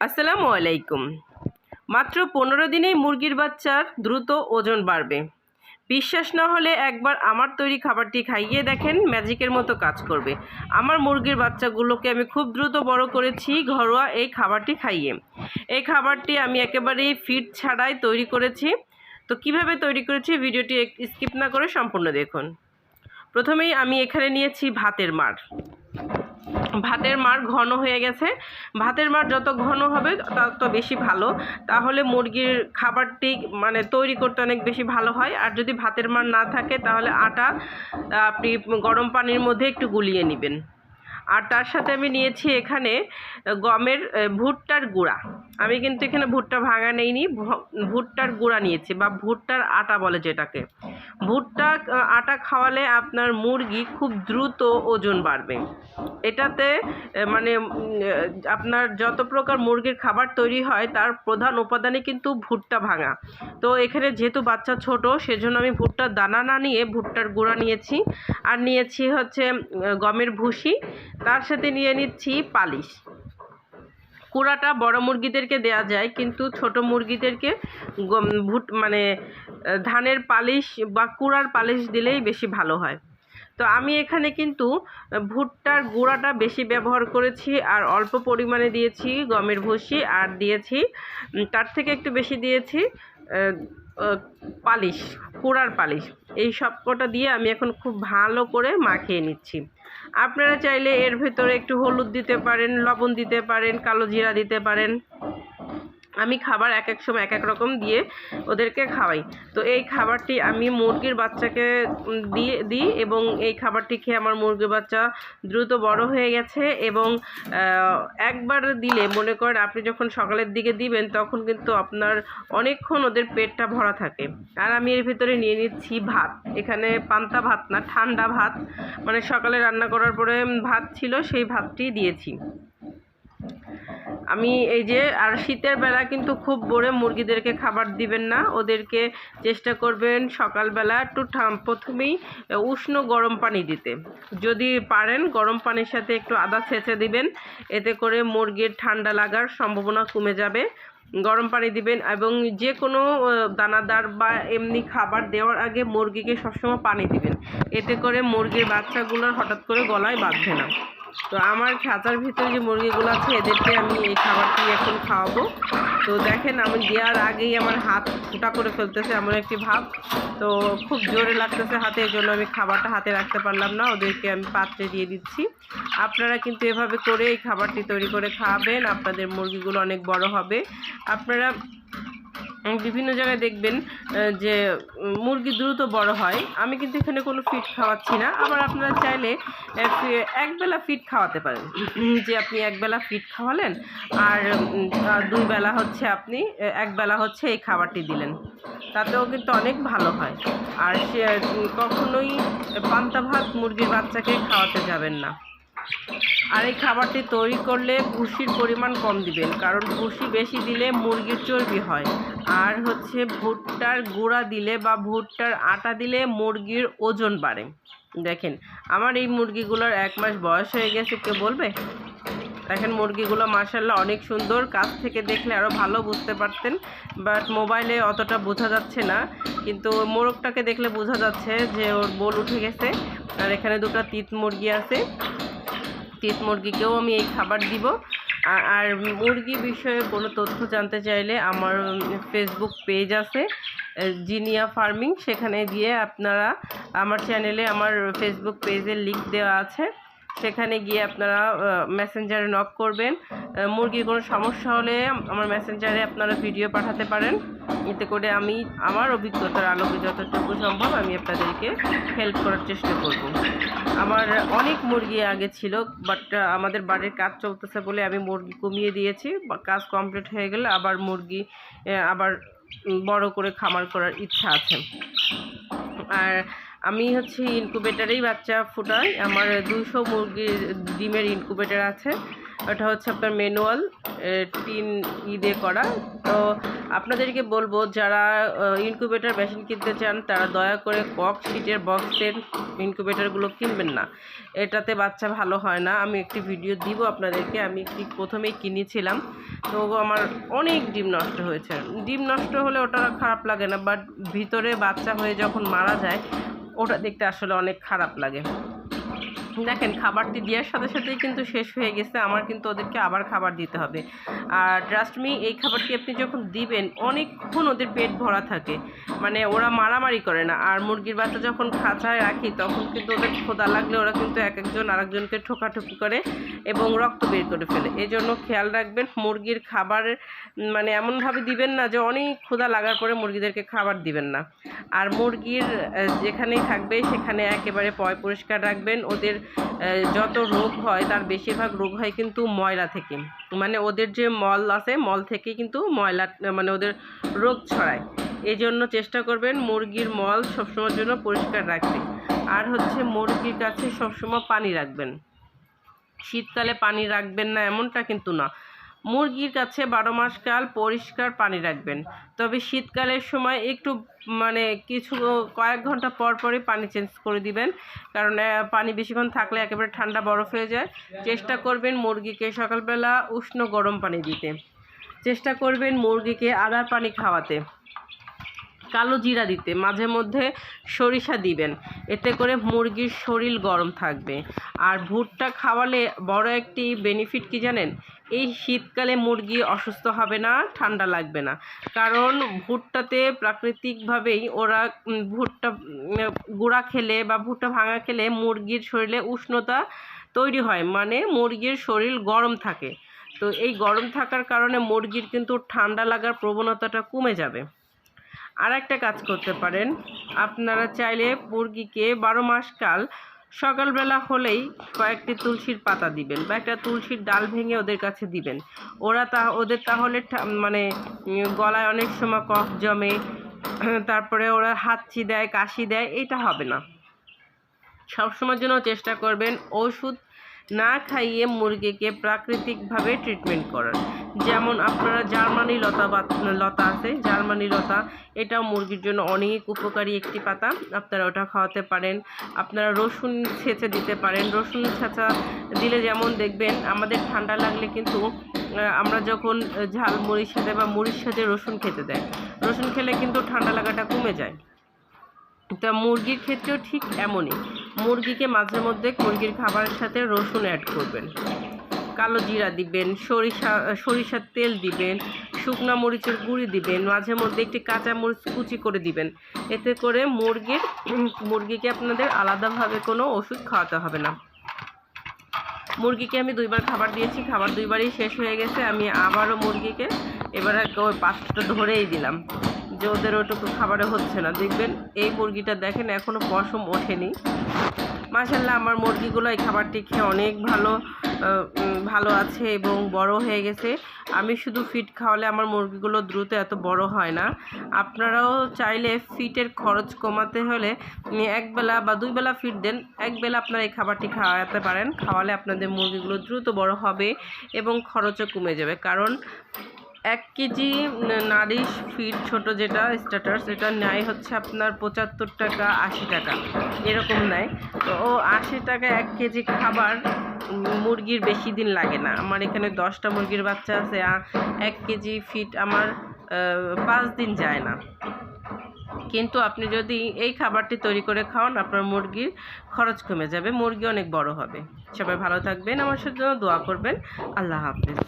আসসালামু আলাইকুম। মাত্র পনেরো দিনেই মুরগির বাচ্চার দ্রুত ওজন বাড়বে। বিশ্বাস না হলে একবার আমার তৈরি খাবারটি খাইয়ে দেখেন, ম্যাজিকের মতো কাজ করবে। আমার মুরগির বাচ্চাগুলোকে আমি খুব দ্রুত বড় করেছি ঘরোয়া এই খাবারটি খাইয়ে। এই খাবারটি আমি একেবারেই ফিট ছাড়াই তৈরি করেছি। তো কীভাবে তৈরি করেছি ভিডিওটি স্কিপ না করে সম্পূর্ণ দেখুন। প্রথমেই আমি এখানে নিয়েছি ভাতের মার ভাতের মার ঘন হয়ে গেছে। ভাতের মার যত ঘন হবে, তত বেশি ভালো। তাহলে মুরগির খাবারটি মানে তৈরি করতে অনেক বেশি ভালো হয়। আর যদি ভাতের মার না থাকে, তাহলে আটা আপনি গরম পানির মধ্যে একটু গুলিয়ে নেবেন। আর তার সাথে আমি নিয়েছি এখানে গমের ভুট্টার গুঁড়া। আমি কিন্তু এখানে ভুট্টা ভাঙা নেইনি ভুট্টার গুঁড়া নিয়েছি, বা ভুট্টার আটা বলে যেটাকে। ভুট্টা আটা খাওয়ালে আপনার মুরগি খুব দ্রুত ওজন বাড়বে। এটাতে মানে আপনার যত প্রকার মুরগির খাবার তৈরি হয়, তার প্রধান উপাদানই কিন্তু ভুট্টা ভাঙা। তো এখানে যেহেতু বাচ্চা ছোট, সেজন্য আমি ভুট্টার দানা না নিয়ে ভুট্টার গুঁড়া নিয়েছি। আর নিয়েছি হচ্ছে গমের ভুসি। তার সাথে নিয়ে নিচ্ছি পালিশ। কুড়াটা বড় মুরগিদেরকে দেয়া যায়, কিন্তু ছোট মুরগিদেরকে ভুট মানে ধানের পালিশ বা কুড়ার পালিশ দিলেই বেশি ভালো হয়। তো আমি এখানে কিন্তু ভুট্টার গুঁড়াটা বেশি ব্যবহার করেছি আর অল্প পরিমাণে দিয়েছি গমের ভুসি আর দিয়েছি তার থেকে একটু বেশি দিয়েছি পালিশ, কুড়ার পালিশ। এই সব কটা দিয়ে আমি এখন খুব ভালো করে মাখিয়ে নিচ্ছি। আপনারা চাইলে এর ভেতরে একটু হলুদ দিতে পারেন, লবণ দিতে পারেন, কালো জিরা দিতে পারেন। আমি খাবার এক এক সময় এক এক রকম দিয়ে ওদেরকে খাওয়াই। তো এই খাবারটি আমি মুরগির বাচ্চাকে দিয়ে, দিই এবং এই খাবারটি খেয়ে আমার মুরগির বাচ্চা দ্রুত বড় হয়ে গেছে এবং একবার দিলে মনে করেন আপনি যখন সকালের দিকে দিবেন তখন কিন্তু আপনার অনেকক্ষণ ওদের পেটটা ভরা থাকে। আর আমি এর ভিতরে নিয়ে নিচ্ছি ভাত। এখানে পান্তা ভাত না, ঠান্ডা ভাত। মানে সকালে রান্না করার পরে ভাত ছিল, সেই ভাতটি দিয়েছি। আমি এই যে, আর শীতের বেলা কিন্তু খুব ভোরে মুরগিদেরকে খাবার দিবেন না। ওদেরকে চেষ্টা করবেন সকালবেলা একটু প্রথমেই উষ্ণ গরম পানি দিতে। যদি পারেন গরম পানির সাথে একটু আদা ছেঁচে দিবেন। এতে করে মুরগির ঠান্ডা লাগার সম্ভাবনা কমে যাবে। গরম পানি দিবেন এবং যে কোনো দানাদার বা এমনি খাবার দেওয়ার আগে মুরগিকে সবসময় পানি দিবেন। এতে করে মুরগির বাচ্চাগুলোর হঠাৎ করে গলায় বাঁধবে না। তো আমার খাঁচার ভিতরে যে মুরগিগুলো আছে, এদেরকে আমি এই খাবারটি এখন খাওয়াবো। তো দেখেন, আমি দেওয়ার আগেই আমার হাত ফুটা করে ফেলতেছে এমন একটি ভাব। তো খুব জোরে লাগতেছে হাতে, এই জন্য আমি খাবারটা হাতে রাখতে পারলাম না, ওদেরকে আমি পাত্রে দিয়ে দিচ্ছি। আপনারা কিন্তু এভাবে করে এই খাবারটি তৈরি করে খাওয়াবেন আপনাদের মুরগিগুলো অনেক বড় হবে। আপনারা বিভিন্ন জায়গায় দেখবেন যে মুরগি দ্রুত বড় হয়। আমি কিন্তু এখানে কোনো ফিট খাওয়াচ্ছি না। আবার আপনারা চাইলে একবেলা ফিট খাওয়াতে পারেন। যে, আপনি একবেলা ফিট খাওয়ালেন, আর দুই বেলা হচ্ছে আপনি একবেলা হচ্ছে এই খাবারটি দিলেন। তাতেও কিন্তু অনেক ভালো হয়। আর সে কখনোই পান্তা ভাত মুরগির বাচ্চাকে খাওয়াতে যাবেন না। আর এই খাবারটি তৈরি করলে ভুসির পরিমাণ কম দিবেন, কারণ ভুসি বেশি দিলে মুরগির চর্বি হয়। আর হচ্ছে ভুট্টার গুঁড়া দিলে বা ভুট্টার আটা দিলে মুরগির ওজন বাড়ে। দেখেন, আমার এই মুরগিগুলোর এক মাস বয়স হয়ে গেছে কে বলবে? দেখেন, মুরগিগুলো মার্শাল্লাহ অনেক সুন্দর, কাছ থেকে দেখলে আরও ভালো বুঝতে পারতেন, বাট মোবাইলে অতটা বোঝা যাচ্ছে না। কিন্তু মোরগটাকে দেখলে বোঝা যাচ্ছে যে ওর বোল উঠে গেছে, আর এখানে দুটো তিত মুরগি আছে। তিত মুরগিকেও আমি এই খাবার দিব। আর মুরগি বিষয়ে কোনো তথ্য জানতে চাইলে আমার ফেসবুক পেজ আছে জিনিয়া ফার্মিং সেখানে গিয়ে আপনারা আমার চ্যানেলে আমার ফেসবুক পেজের লিঙ্ক দেওয়া আছে। সেখানে গিয়ে আপনারা মেসেঞ্জারে নক করবেন। মুরগির কোনো সমস্যা হলে আমার মেসেঞ্জারে আপনারা ভিডিও পাঠাতে পারেন। এতে করে আমি, আমার অভিজ্ঞতার আলোকে যতটুকু সম্ভব আমি আপনাদেরকে হেল্প করার চেষ্টা করব। আমার অনেক মুরগি আগে ছিল বাট আমাদের বাড়ির কাজ চলতেছে বলে আমি মুরগি কমিয়ে দিয়েছি। কাজ কমপ্লিট হয়ে গেলে আবার মুরগি আবার বড় করে খামার করার ইচ্ছা আছে। আর আমি হচ্ছে ইনকুবেটারেই বাচ্চা ফুটাই। আমার দুশো মুরগির ডিমের ইনকুবেটার আছে। ওটা হচ্ছে আপনার ম্যানুয়াল টিন ই দিয়ে করা। তো আপনাদেরকে বলব, যারা ইনকিউবেটার মেশিন কিনতে চান, তারা দয়া করে কক শিটের বক্সের ইনকিউবেটারগুলো কিনবেন না। এটাতে বাচ্চা ভালো হয় না। আমি একটি ভিডিও দিব আপনাদেরকে। আমি একটি প্রথমেই কিনেছিলাম। তো আমার অনেক ডিম নষ্ট হয়েছে। ডিম নষ্ট হলে ওটা খারাপ লাগে না বাট ভিতরে বাচ্চা হয়ে যখন মারা যায় ওটা দেখতে আসলে অনেক খারাপ লাগে। দেখেন, খাবারটি দেওয়ার সাথে সাথেই কিন্তু শেষ হয়ে গেছে। আমার কিন্তু ওদেরকে আবার খাবার দিতে হবে। আর ট্রাস্ট মি এই খাবারটি আপনি যখন দিবেন, অনেকক্ষণ ওদের পেট ভরা থাকে। মানে ওরা মারামারি করে না। আর মুরগির বাচ্চা যখন খাঁচায় রাখি, তখন কিন্তু ওদের খোদা লাগলে ওরা কিন্তু এক একজন আরেকজনকে ঠোকাঠুকি করে এবং রক্ত বের করে ফেলে। এই জন্য খেয়াল রাখবেন, মুরগির খাবার মানে এমনভাবে দিবেন না যে অনেক ক্ষুধা লাগার পরে মুরগিদেরকে খাবার দিবেন না। আর মুরগির যেখানেই থাকবে, সেখানে একেবারে পয় পরিষ্কার রাখবেন। ওদের যত রোগ হয়, তার বেশিরভাগ রোগ হয় কিন্তু ময়লা থেকে। মানে ওদের যে মল আছে, মল থেকে কিন্তু ময়লা মানে ওদের রোগ ছড়ায়। এই জন্য চেষ্টা করবেন মুরগির মল সবসময়ের জন্য পরিষ্কার রাখতে। আর হচ্ছে মুরগির কাছে সবসময় পানি রাখবেন। শীতকালে পানি রাখবেন না এমনটা কিন্তু না। মুরগির কাছে বারো মাস কাল পরিষ্কার পানি রাখবেন। তবে শীতকালের সময় একটু মানে কিছু কয়েক ঘণ্টা পর পরই পানি চেঞ্জ করে দিবেন। কারণ পানি বেশিক্ষণ থাকলে একেবারে ঠান্ডা বরফ হয়ে যায়। চেষ্টা করবেন মুরগিকে সকালবেলা উষ্ণ গরম পানি দিতে। চেষ্টা করবেন মুরগিকে আদার পানি খাওয়াতে। কালো জিরা দিতে, মাঝে মধ্যে সরিষা দিবেন। এতে করে মুরগির শরীর গরম থাকবে। আর ভুট্টা খাওয়ালে বড় একটি বেনিফিট কি জানেন? এই শীতকালে মুরগি অসুস্থ হবে না, ঠান্ডা লাগবে না। কারণ ভুট্টাতে প্রাকৃতিকভাবেই ওরা ভুট্টা গুঁড়া খেলে বা ভুট্টা ভাঙা খেলে মুরগির শরীরে উষ্ণতা তৈরি হয়। মানে মুরগির শরীর গরম থাকে। তো এই গরম থাকার কারণে মুরগির কিন্তু ঠান্ডা লাগার প্রবণতাটা কমে যাবে। আর একটা কাজ করতে পারেন। আপনারা চাইলে মুরগিকে বারো মাস কাল সকালবেলা হলেই কয়েকটি তুলসীর পাতা দিবেন বা একটা তুলসীর ডাল ভেঙে ওদের কাছে দিবেন। ওরা তা, ওদের তাহলে মানে গলায় অনেক সময় কফ জমে, তারপরে ওরা হাঁচি দেয়, কাশি দেয়, এটা হবে না। সবসময়ের জন্য চেষ্টা করবেন ওষুধ না খাইয়ে মুরগিকে প্রাকৃতিকভাবে ট্রিটমেন্ট করার। যেমন আপনারা জার্মানি লতা লতা আছে, জার্মানি লতা, এটাও মুরগির জন্য অনেক উপকারী একটি পাতা। আপনারা ওটা খাওয়াতে পারেন। আপনারা রসুন ছেঁচে দিতে পারেন। রসুন ছেঁচা দিলে যেমন দেখবেন, আমাদের ঠান্ডা লাগলে কিন্তু আমরা যখন ঝাল মুড়ির সাথে বা মুড়ির সাথে রসুন খেতে দেয়, রসুন খেলে কিন্তু ঠান্ডা লাগাটা কমে যায়। তা মুরগির ক্ষেত্রেও ঠিক এমনই। মুরগিকে মাঝে মধ্যে মুরগির খাবারের সাথে রসুন অ্যাড করবেন। কালো জিরা দিবেন, সরিষা সরিষার তেল দিবেন, শুকনা মরিচের গুঁড়ি দিবেন, মাঝে মধ্যে একটি কাঁচা মরিচ কুচি করে দিবেন। এতে করে মুরগির মুরগিকে আপনাদের আলাদাভাবে কোনো ওষুধ খাওয়াতে হবে না। মুরগিকে আমি দুইবার খাবার দিয়েছি, খাবার দুইবারই শেষ হয়ে গেছে, আমি আবারও মুরগিকে এবার পাত্রটা ধরেই দিলাম। যে ওদের ওটুকু খাবারে হচ্ছে না। দেখবেন এই মুরগিটা দেখেন এখনও পশম ওঠেনি। মাশাল্লাহ আমার মুরগিগুলো এই খাবারটি খেয়ে অনেক ভালো ভালো আছে এবং বড় হয়ে গেছে। আমি শুধু ফিট খাওয়ালে আমার মুরগিগুলো দ্রুত এত বড় হয় না। আপনারাও চাইলে ফিটের খরচ কমাতে হলে একবেলা বা দুই বেলা ফিট দেন একবেলা আপনারা এই খাবারটি খাওয়াতে পারেন। খাওয়ালে আপনাদের মুরগিগুলো দ্রুত বড় হবে এবং খরচও কমে যাবে। কারণ এক কেজি নারিশ ফিট ছোট যেটা স্টার্টার সেটা নেয় হচ্ছে আপনার পঁচাত্তর টাকা, আশি টাকা। এরকম নেয়। তো ও আশি টাকা এক কেজি খাবার মুরগির বেশি দিন লাগে না। আমার এখানে দশটা মুরগির বাচ্চা আছে আ- এক কেজি ফিট আমার পাঁচ দিন যায় না। কিন্তু আপনি যদি এই খাবারটি তৈরি করে খাওয়ান, আপনার মুরগির খরচ কমে যাবে, মুরগি অনেক বড় হবে। সবাই ভালো থাকবেন, আমার সাথে দোয়া করবেন। আল্লাহ হাফিজ।